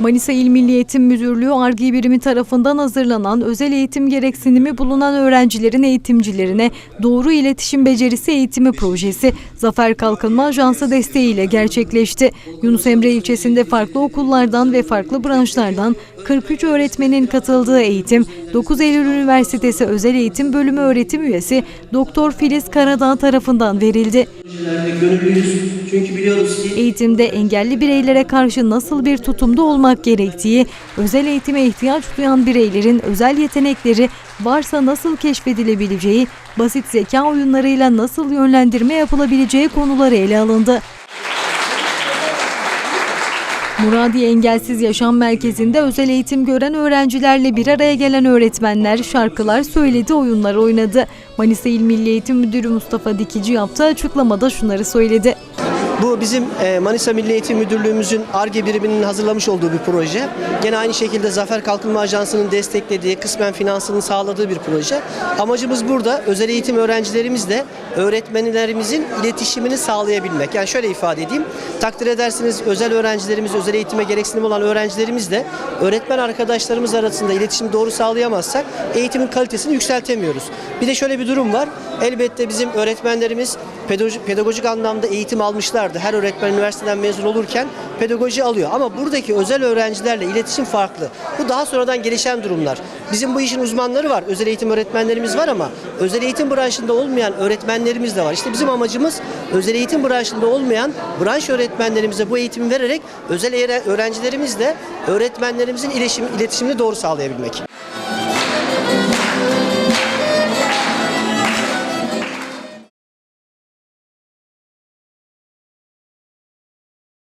Manisa İl Milli Eğitim Müdürlüğü Arge Birimi tarafından hazırlanan özel eğitim gereksinimi bulunan öğrencilerin eğitimcilerine doğru iletişim becerisi eğitimi projesi Zafer Kalkınma Ajansı desteğiyle gerçekleşti. Yunus Emre ilçesinde farklı okullardan ve farklı branşlardan 43 öğretmenin katıldığı eğitim 9 Eylül Üniversitesi Özel Eğitim Bölümü öğretim üyesi Doktor Filiz Karadağ tarafından verildi. Eğitimde engelli bireylere karşı nasıl bir tutumda olmak gerektiği, özel eğitime ihtiyaç duyan bireylerin özel yetenekleri varsa nasıl keşfedilebileceği, basit zeka oyunlarıyla nasıl yönlendirme yapılabileceği konuları ele alındı. Muradiye Engelsiz Yaşam Merkezi'nde özel eğitim gören öğrencilerle bir araya gelen öğretmenler şarkılar söyledi, oyunlar oynadı. Manisa İl Milli Eğitim Müdürü Mustafa Dikici yaptığı açıklamada şunları söyledi. Bu bizim e, Manisa Milli Eğitim Müdürlüğümüzün ARGE biriminin hazırlamış olduğu bir proje. Gene aynı şekilde Zafer Kalkınma Ajansı'nın desteklediği, kısmen finansını sağladığı bir proje. Amacımız burada özel eğitim öğrencilerimizle öğretmenlerimizin iletişimini sağlayabilmek. Yani şöyle ifade edeyim. Takdir edersiniz özel öğrencilerimiz, özel eğitime gereksinim olan öğrencilerimizle öğretmen arkadaşlarımız arasında iletişimi doğru sağlayamazsak eğitimin kalitesini yükseltemiyoruz. Bir de şöyle bir durum var. Elbette bizim öğretmenlerimiz pedagojik, anlamda eğitim almışlardı. Her öğretmen üniversiteden mezun olurken pedagoji alıyor. Ama buradaki özel öğrencilerle iletişim farklı. Bu daha sonradan gelişen durumlar. Bizim bu işin uzmanları var. Özel eğitim öğretmenlerimiz var ama özel eğitim branşında olmayan öğretmenlerimiz de var. İşte bizim amacımız özel eğitim branşında olmayan branş öğretmenlerimize bu eğitimi vererek özel öğre- öğrencilerimizle öğretmenlerimizin iletişim, iletişimini doğru sağlayabilmek.